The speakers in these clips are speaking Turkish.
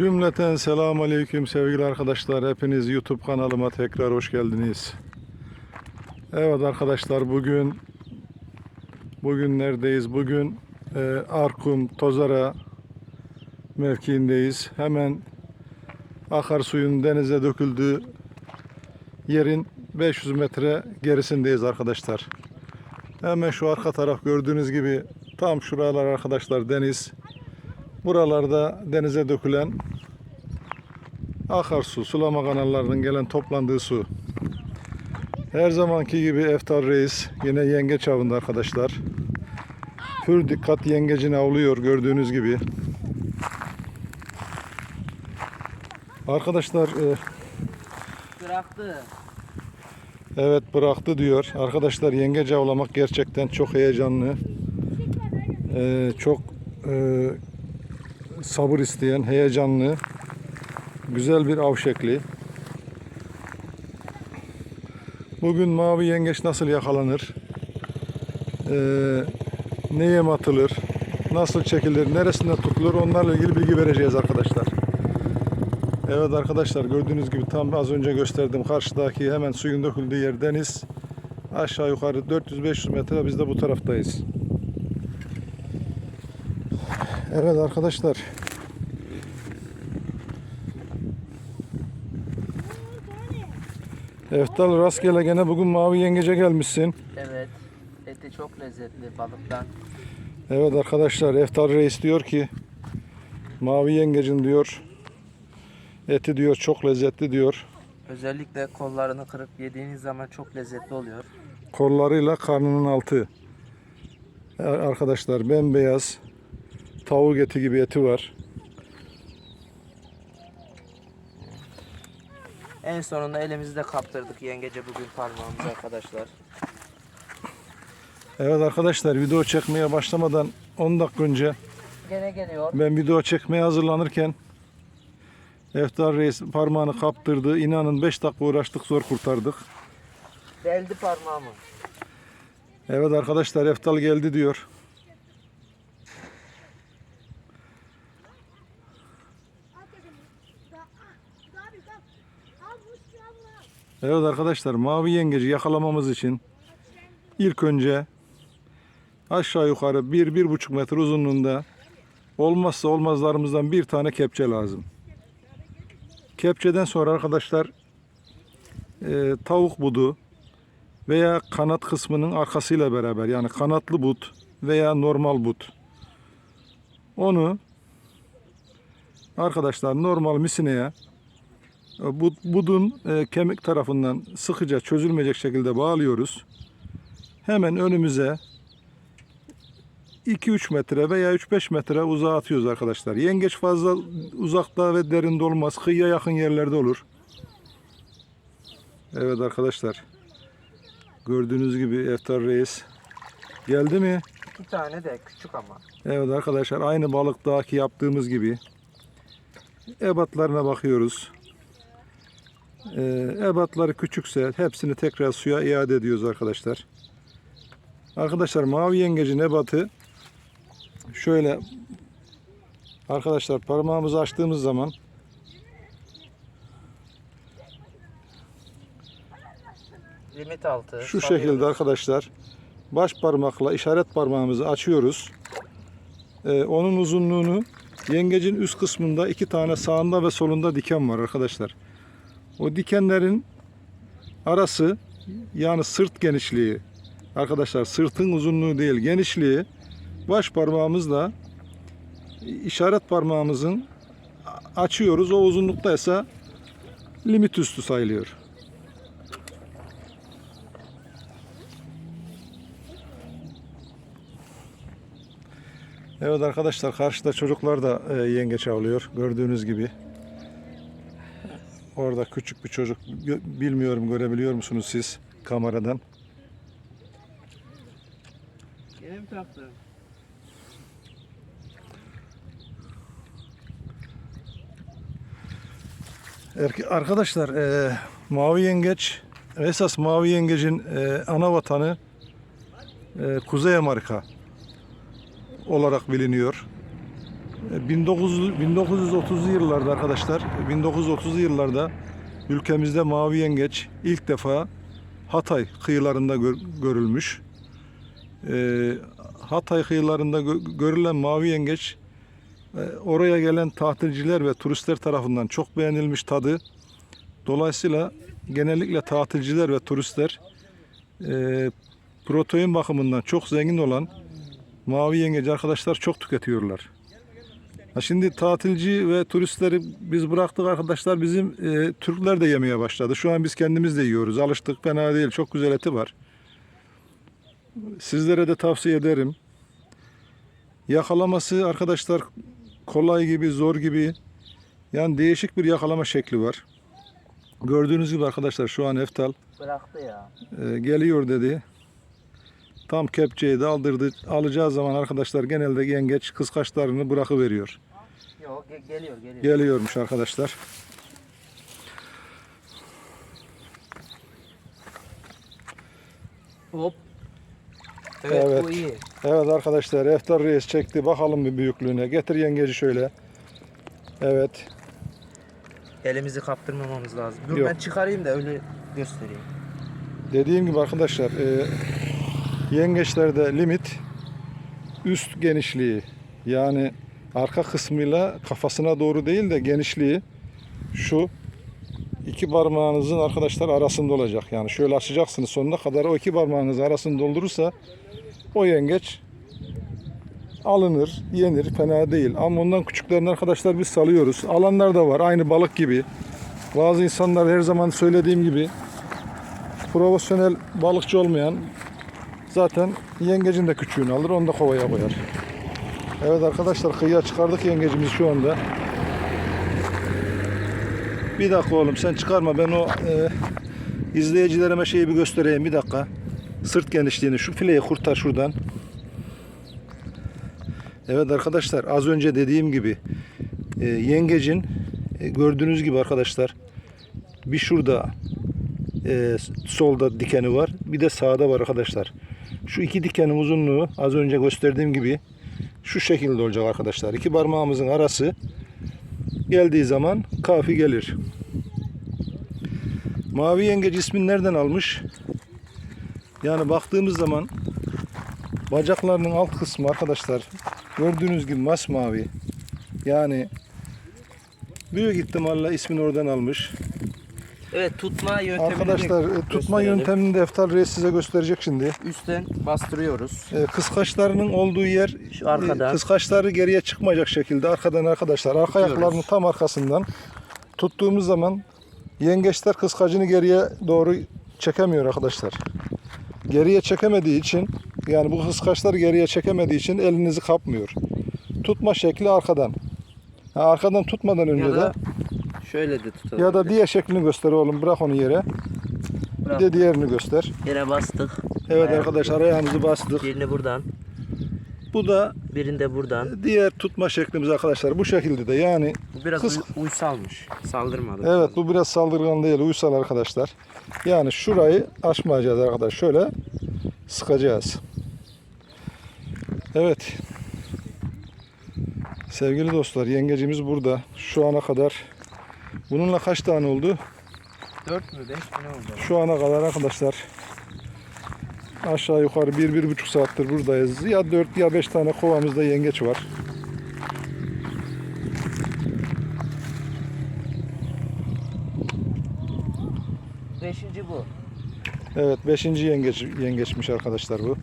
Cümleten selamun aleyküm sevgili arkadaşlar. Hepiniz YouTube kanalıma tekrar hoş geldiniz. Evet arkadaşlar bugün bugün neredeyiz? Bugün e, Arkum Tozara mevkiindeyiz. Hemen akarsuyun denize döküldüğü yerin 500 metre gerisindeyiz arkadaşlar. Hemen şu arka taraf gördüğünüz gibi tam şuralar arkadaşlar deniz. Buralarda denize dökülen akarsu, sulama kanallarının gelen toplandığı su. Her zamanki gibi Eftar Reis yine yengeç avında arkadaşlar. Pür dikkat yengecini avlıyor gördüğünüz gibi. Arkadaşlar e, Bıraktı. evet bıraktı diyor. Arkadaşlar yengeci avlamak gerçekten çok heyecanlı. E, çok e, sabır isteyen, heyecanlı, güzel bir av şekli. Bugün mavi yengeç nasıl yakalanır? Ee, ne atılır? Nasıl çekilir? Neresinde tutulur? Onlarla ilgili bilgi vereceğiz arkadaşlar. Evet arkadaşlar gördüğünüz gibi tam az önce gösterdim. Karşıdaki hemen suyun döküldüğü yer deniz. Aşağı yukarı 400-500 metre biz de bu taraftayız. Evet arkadaşlar. Eftal rastgele gene bugün mavi yengece gelmişsin. Evet. Eti çok lezzetli balıktan. Evet arkadaşlar Eftal Reis diyor ki mavi yengecin diyor eti diyor çok lezzetli diyor. Özellikle kollarını kırıp yediğiniz zaman çok lezzetli oluyor. Kollarıyla karnının altı. Arkadaşlar bembeyaz tavuk eti gibi eti var. En sonunda elimizde kaptırdık yengece bugün parmağımızı arkadaşlar. Evet arkadaşlar video çekmeye başlamadan 10 dakika önce Gene geliyor. Ben video çekmeye hazırlanırken Eftar Reis parmağını kaptırdı. İnanın 5 dakika uğraştık zor kurtardık. Deldi parmağımı. Evet arkadaşlar Eftal geldi diyor. Evet arkadaşlar mavi yengeci yakalamamız için ilk önce aşağı yukarı 1-1,5 metre uzunluğunda olmazsa olmazlarımızdan bir tane kepçe lazım. Kepçeden sonra arkadaşlar e, tavuk budu veya kanat kısmının arkasıyla beraber yani kanatlı but veya normal but. Onu arkadaşlar normal misineye bu- budun e, kemik tarafından sıkıca çözülmeyecek şekilde bağlıyoruz. Hemen önümüze 2-3 metre veya 3-5 metre uzağa atıyoruz arkadaşlar. Yengeç fazla uzakta ve derinde olmaz. Kıyıya yakın yerlerde olur. Evet arkadaşlar. Gördüğünüz gibi Eftar Reis geldi mi? İki tane de küçük ama. Evet arkadaşlar aynı balıktaki yaptığımız gibi ebatlarına bakıyoruz. Ee, ebatları küçükse hepsini tekrar suya iade ediyoruz arkadaşlar. Arkadaşlar mavi yengecin ebatı şöyle arkadaşlar parmağımızı açtığımız zaman Limit altı. Şu şekilde arkadaşlar baş parmakla işaret parmağımızı açıyoruz. Ee, onun uzunluğunu yengecin üst kısmında iki tane sağında ve solunda diken var arkadaşlar. O dikenlerin arası yani sırt genişliği arkadaşlar sırtın uzunluğu değil genişliği baş parmağımızla işaret parmağımızın açıyoruz. O uzunluktaysa limit üstü sayılıyor. Evet arkadaşlar karşıda çocuklar da e, yengeç avlıyor gördüğünüz gibi. Orada küçük bir çocuk bilmiyorum görebiliyor musunuz siz kameradan? Yine mi taktın? Erke- Arkadaşlar e, mavi yengeç esas mavi yengecin e, ana vatanı e, Kuzey Amerika olarak biliniyor. E, 1900 1930'lu yıllarda arkadaşlar, 1930'lu yıllarda ülkemizde mavi yengeç ilk defa Hatay kıyılarında gör- görülmüş. E, Hatay kıyılarında gö- görülen mavi yengeç e, oraya gelen tatilciler ve turistler tarafından çok beğenilmiş tadı. Dolayısıyla genellikle tatilciler ve turistler e, protein bakımından çok zengin olan mavi yengeci arkadaşlar çok tüketiyorlar. Ha şimdi tatilci ve turistleri biz bıraktık arkadaşlar bizim e, Türkler de yemeye başladı. Şu an biz kendimiz de yiyoruz. Alıştık fena değil. Çok güzel eti var. Sizlere de tavsiye ederim. Yakalaması arkadaşlar kolay gibi, zor gibi. Yani değişik bir yakalama şekli var. Gördüğünüz gibi arkadaşlar şu an Eftal Bıraktı ya. e, geliyor dedi. Tam kepçeyi de aldırdı. Alacağı zaman arkadaşlar genelde yengeç kıskaçlarını bırakıveriyor. Yok ge- geliyor geliyor. Geliyormuş arkadaşlar. Hop. Evet, Evet. bu iyi. Evet arkadaşlar Eftar Reis çekti. Bakalım bir büyüklüğüne. Getir yengeci şöyle. Evet. Elimizi kaptırmamamız lazım. Dur Yok. ben çıkarayım da öyle göstereyim. Dediğim gibi arkadaşlar e, yengeçlerde limit üst genişliği yani arka kısmıyla kafasına doğru değil de genişliği şu iki parmağınızın arkadaşlar arasında olacak. Yani şöyle açacaksınız sonuna kadar o iki parmağınız arasını doldurursa o yengeç alınır, yenir, fena değil. Ama ondan küçüklerini arkadaşlar biz salıyoruz. Alanlar da var aynı balık gibi. Bazı insanlar her zaman söylediğim gibi profesyonel balıkçı olmayan zaten yengecin de küçüğünü alır onu da kovaya koyar. Evet arkadaşlar kıyıya çıkardık yengecimizi şu anda. Bir dakika oğlum sen çıkarma ben o e, izleyicilerime şeyi bir göstereyim bir dakika. Sırt genişliğini şu fileyi kurtar şuradan. Evet arkadaşlar az önce dediğim gibi e, yengecin e, gördüğünüz gibi arkadaşlar bir şurada e, solda dikeni var. Bir de sağda var arkadaşlar. Şu iki dikenin uzunluğu az önce gösterdiğim gibi şu şekilde olacak arkadaşlar. İki parmağımızın arası geldiği zaman kafi gelir. Mavi yengeç ismini nereden almış? Yani baktığımız zaman bacaklarının alt kısmı arkadaşlar gördüğünüz gibi masmavi. Yani büyük ihtimalle ismini oradan almış. Evet tutma yöntemini de Arkadaşlar e, tutma gösterelim. yöntemini de Eftal Reis size gösterecek şimdi. Üstten bastırıyoruz. E, Kıskaçlarının olduğu yer Şu arkadan. e, kıskaçları geriye çıkmayacak şekilde arkadan arkadaşlar arka Tutuyoruz. ayaklarının tam arkasından tuttuğumuz zaman yengeçler kıskacını geriye doğru çekemiyor arkadaşlar. Geriye çekemediği için yani bu kıskaçlar geriye çekemediği için elinizi kapmıyor. Tutma şekli arkadan. Ha, arkadan tutmadan önce Ya de da şöyle de tutalım. ya da diğer şeklini göster oğlum bırak onu yere. Bir Bırak. de diğerini göster. Yere bastık. Evet Ayağımızı- arkadaşlar ayağımızı bastık. Birini buradan, Bu da birinde buradan. diğer tutma şeklimiz arkadaşlar. Bu şekilde de yani Bu biraz uy- uysalmış. Saldırmadı. evet bu biraz saldırgan değil uysal arkadaşlar. Yani şurayı açmayacağız arkadaşlar. Şöyle sıkacağız. Evet. Sevgili dostlar yengecimiz burada. Şu ana kadar bununla kaç tane oldu? 4 mü 5 mi oldu? Şu ana kadar arkadaşlar aşağı yukarı bir, bir buçuk saattir buradayız. Ya 4 ya 5 tane kovamızda yengeç var. Beşinci bu. Evet 5. yengeç yengeçmiş arkadaşlar bu.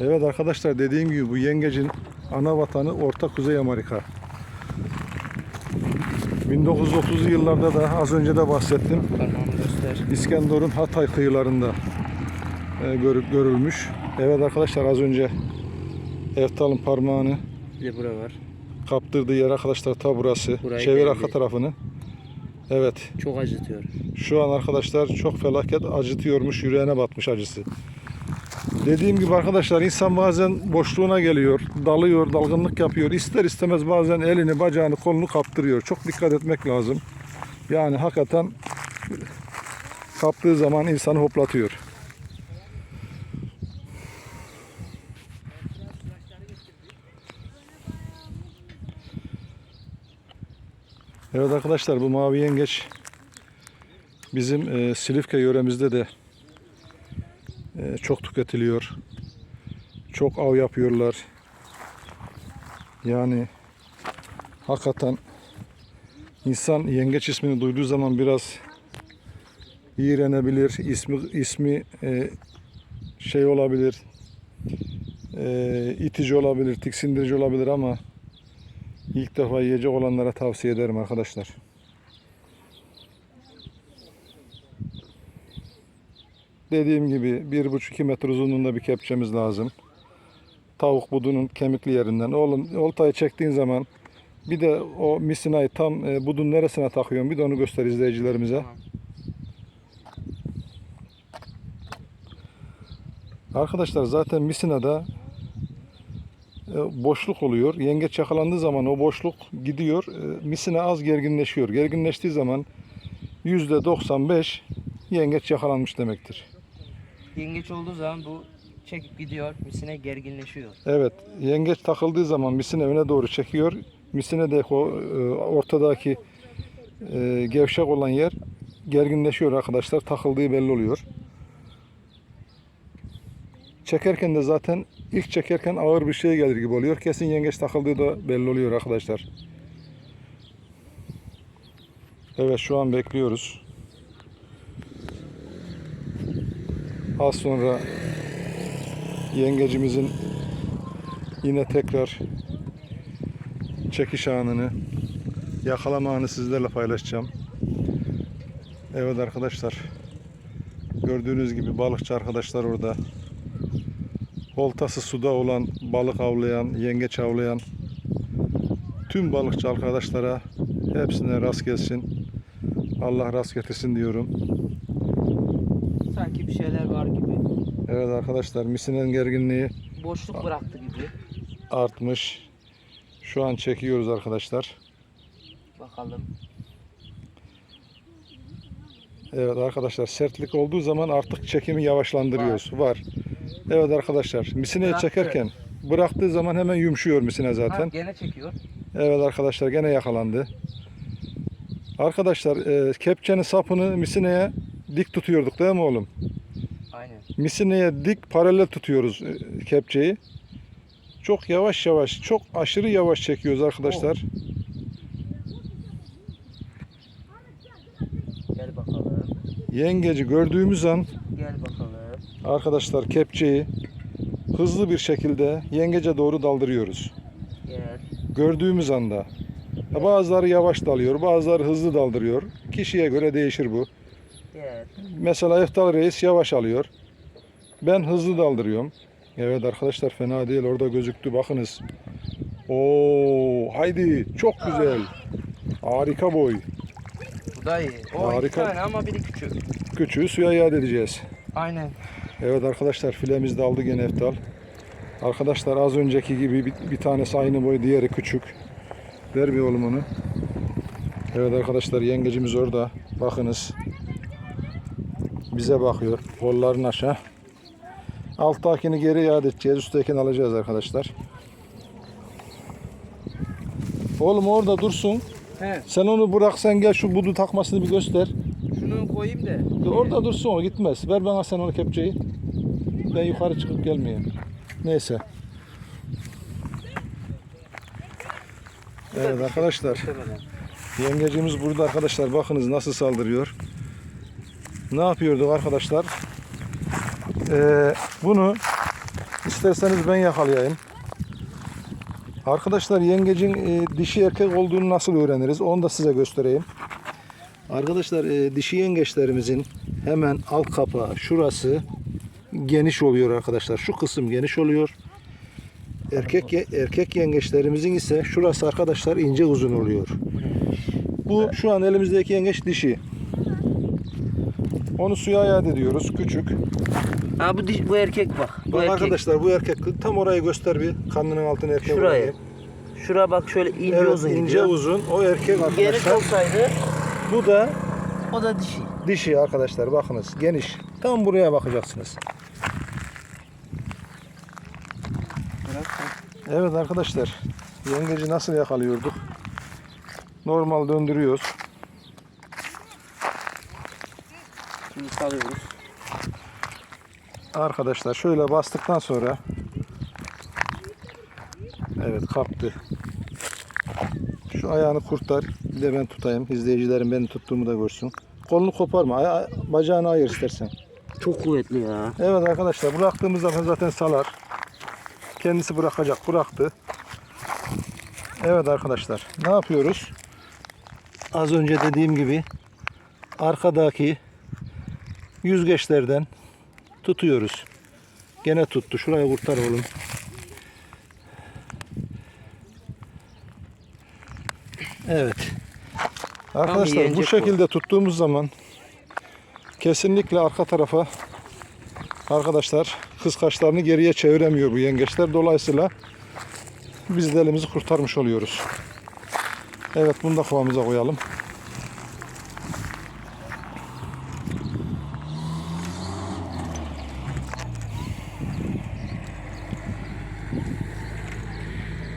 Evet arkadaşlar dediğim gibi bu yengecin ana vatanı Orta Kuzey Amerika. 1930'lu yıllarda da az önce de bahsettim. İskenderun Hatay kıyılarında e, görü- görülmüş. Evet arkadaşlar az önce Eftal'ın parmağını Bir bura var. kaptırdığı yer arkadaşlar ta burası. Burayı Çevir arka tarafını. Evet Çok acıtıyor. Şu an arkadaşlar çok felaket acıtıyormuş, yüreğine batmış acısı. Dediğim gibi arkadaşlar insan bazen boşluğuna geliyor, dalıyor, dalgınlık yapıyor. İster istemez bazen elini, bacağını, kolunu kaptırıyor. Çok dikkat etmek lazım. Yani hakikaten kaptığı zaman insanı hoplatıyor. Evet arkadaşlar bu mavi yengeç bizim e, Silifke yöremizde de çok tüketiliyor. Çok av yapıyorlar. Yani hakikaten insan yengeç ismini duyduğu zaman biraz iğrenebilir. İsmi ismi e, şey olabilir. E, itici olabilir, tiksindirici olabilir ama ilk defa yiyecek olanlara tavsiye ederim arkadaşlar. Dediğim gibi 1,5-2 metre uzunluğunda bir kepçemiz lazım. Tavuk budunun kemikli yerinden. Oğlum oltayı çektiğin zaman bir de o misinayı tam e, budun neresine takıyorsun bir de onu göster izleyicilerimize. Arkadaşlar zaten misinada e, boşluk oluyor. Yengeç yakalandığı zaman o boşluk gidiyor. E, Misina az gerginleşiyor. Gerginleştiği zaman %95 yengeç yakalanmış demektir. Yengeç olduğu zaman bu çekip gidiyor. Misine gerginleşiyor. Evet, yengeç takıldığı zaman misine öne doğru çekiyor. Misine de o e, ortadaki e, gevşek olan yer gerginleşiyor arkadaşlar. Takıldığı belli oluyor. Çekerken de zaten ilk çekerken ağır bir şey gelir gibi oluyor. Kesin yengeç takıldığı da belli oluyor arkadaşlar. Evet şu an bekliyoruz. Az sonra yengecimizin yine tekrar çekiş anını yakalama anı sizlerle paylaşacağım. Evet arkadaşlar gördüğünüz gibi balıkçı arkadaşlar orada oltası suda olan balık avlayan yengeç avlayan tüm balıkçı arkadaşlara hepsine rast gelsin Allah rast getirsin diyorum. Sanki bir şeyler var gibi. Evet arkadaşlar misinin gerginliği Boşluk bıraktı gibi. artmış. Şu an çekiyoruz arkadaşlar. Bakalım. Evet arkadaşlar sertlik olduğu zaman artık çekimi yavaşlandırıyoruz. Var. Evet arkadaşlar Bıraktı. çekerken bıraktığı zaman hemen yumuşuyor misine Ha, zaten. gene çekiyor. Evet arkadaşlar gene yakalandı. Arkadaşlar e, kepçenin sapını misineye dik tutuyorduk değil mi oğlum? Aynen. Misineye dik paralel tutuyoruz e, kepçeyi. Çok yavaş yavaş, çok aşırı yavaş çekiyoruz arkadaşlar. Gel bakalım. Yengeci gördüğümüz an Gel bakalım. arkadaşlar kepçeyi hızlı bir şekilde yengece doğru daldırıyoruz. Gel. Gördüğümüz anda. Bazıları yavaş dalıyor, bazıları hızlı daldırıyor. Kişiye göre değişir bu. Mesela Eftal Reis yavaş alıyor. Ben hızlı daldırıyorum. Evet arkadaşlar fena değil orada gözüktü bakınız. Oo haydi çok güzel. Harika boy. Bu da iyi. O iki Harika. tane ama biri küçük. Küçüğü suya iade edeceğiz. Aynen. Evet arkadaşlar filemiz daldı gene Eftal. Arkadaşlar az önceki gibi bir, bir tanesi aynı boy diğeri küçük. Ver bir oğlum onu. Evet arkadaşlar yengecimiz orada. Bakınız. Bize bakıyor. Kollarını aşağı. Alttakini geri iade edeceğiz. Üsttekini alacağız arkadaşlar. Oğlum orada dursun. He. Sen onu bırak sen gel şu budu takmasını bir göster. Şunu koyayım da. Ya Orada dursun o gitmez. Ver bana sen onu kepçeyi. Ben yukarı çıkıp gelmeyeyim. Neyse. Evet arkadaşlar. Yengecimiz burada arkadaşlar. Bakınız nasıl saldırıyor. Ne yapıyorduk arkadaşlar? Ee, bunu isterseniz ben yakalayayım. Arkadaşlar yengecin e, dişi erkek olduğunu nasıl öğreniriz? Onu da size göstereyim. Arkadaşlar e, dişi yengeçlerimizin hemen alt kapağı şurası geniş oluyor arkadaşlar. Şu kısım geniş oluyor. Erkek erkek yengeçlerimizin ise şurası arkadaşlar ince uzun oluyor. Bu şu an elimizdeki yengeç dişi. Onu suya iade ediyoruz. Küçük. Ha bu, diş, bu erkek bak. Bu Bak erkek. arkadaşlar bu erkek tam orayı göster bir. Karnının altını erkek Şurayı. orayı. Şura bak şöyle ince Evet uzun ince gidiyor. uzun. O erkek Geniş arkadaşlar. olsaydı Bu da o da dişi. dişi arkadaşlar. Bakınız geniş. Tam buraya bakacaksınız. Evet arkadaşlar. Yengeci nasıl yakalıyorduk? Normal döndürüyoruz. Şimdi salıyoruz. Arkadaşlar şöyle bastıktan sonra Evet kaptı. Şu ayağını kurtar. Bir de ben tutayım. İzleyicilerim beni tuttuğumu da görsün. Kolunu koparma. Aya- bacağını ayır istersen. Çok kuvvetli ya. Evet arkadaşlar bıraktığımız zaman zaten salar. Kendisi bırakacak. Bıraktı. Evet arkadaşlar. Ne yapıyoruz? Az önce dediğim gibi arkadaki yüzgeçlerden tutuyoruz. Gene tuttu. Şurayı kurtar oğlum. Evet. Arkadaşlar bu yenecek bu. şekilde tuttuğumuz zaman kesinlikle arka tarafa arkadaşlar kıskaçlarını geriye çeviremiyor bu yengeçler. Dolayısıyla biz de elimizi kurtarmış oluyoruz. Evet bunu da kovamıza koyalım.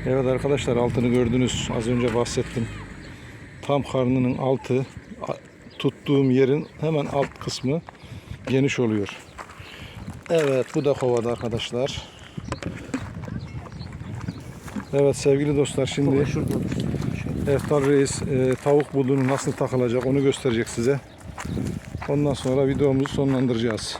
Evet arkadaşlar altını gördünüz. Az önce bahsettim. Tam karnının altı tuttuğum yerin hemen alt kısmı geniş oluyor. Evet bu da kovada arkadaşlar. Evet sevgili dostlar şimdi Şurada. Eftal Reis e, tavuk budunu nasıl takılacak onu gösterecek size. Ondan sonra videomuzu sonlandıracağız.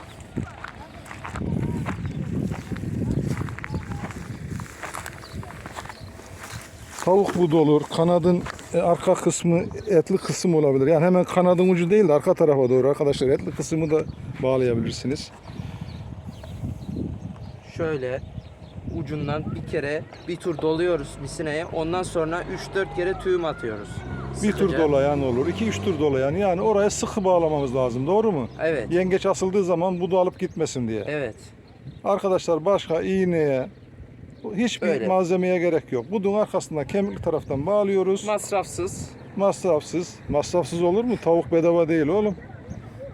Tavuk budu olur. Kanadın e, arka kısmı etli kısım olabilir. Yani hemen kanadın ucu değil de arka tarafa doğru arkadaşlar etli kısmı da bağlayabilirsiniz. Şöyle ucundan bir kere bir tur doluyoruz misineye. Ondan sonra 3-4 kere tüyüm atıyoruz. Bir tur Sıkıca. dolayan olur. 2-3 tur dolayan. Yani oraya sıkı bağlamamız lazım. Doğru mu? Evet. Yengeç asıldığı zaman budu alıp gitmesin diye. Evet. Arkadaşlar başka iğneye hiçbir Öyle. malzemeye gerek yok. Budun arkasından kemikli taraftan bağlıyoruz. Masrafsız. Masrafsız. Masrafsız olur mu? Tavuk bedava değil oğlum.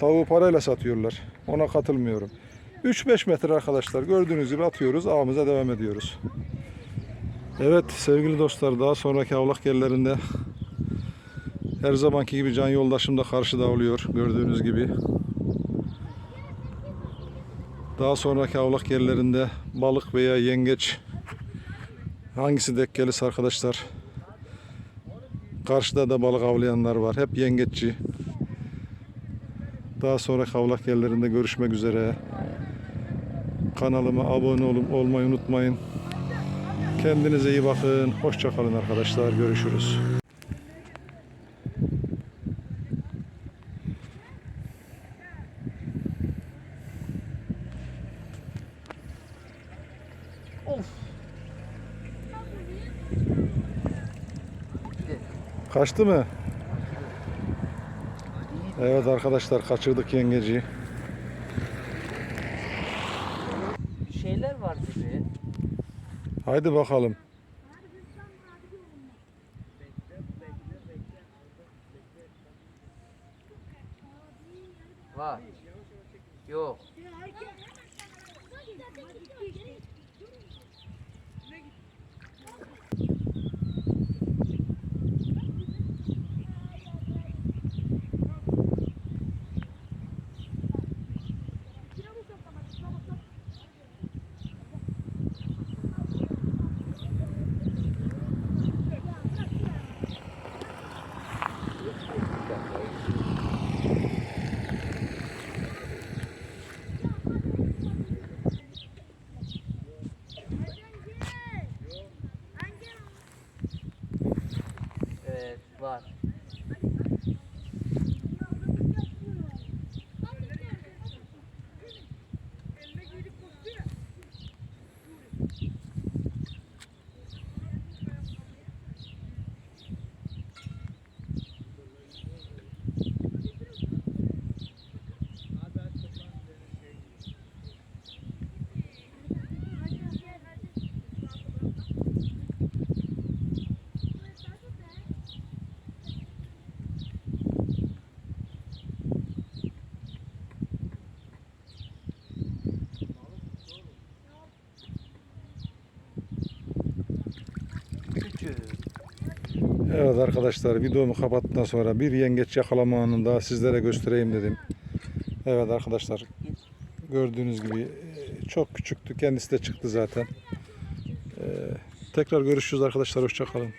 Tavuğu parayla satıyorlar. Ona katılmıyorum. 3-5 metre arkadaşlar gördüğünüz gibi atıyoruz. Avımıza devam ediyoruz. Evet sevgili dostlar daha sonraki avlak yerlerinde her zamanki gibi can yoldaşım da karşıda oluyor gördüğünüz gibi. Daha sonraki avlak yerlerinde balık veya yengeç hangisi denk gelirse arkadaşlar Karşıda da balık avlayanlar var. Hep yengeççi. Daha sonraki avlak yerlerinde görüşmek üzere. Kanalıma abone olup olmayı unutmayın. Kendinize iyi bakın. Hoşça kalın arkadaşlar. Görüşürüz. Kaçtı mı? Evet arkadaşlar kaçırdık yengeci. Şeyler var gibi. Haydi bakalım. Var. Yok. Evet arkadaşlar videomu kapattıktan sonra bir yengeç yakalama daha sizlere göstereyim dedim. Evet arkadaşlar gördüğünüz gibi e, çok küçüktü kendisi de çıktı zaten. Ee, tekrar görüşürüz arkadaşlar hoşçakalın.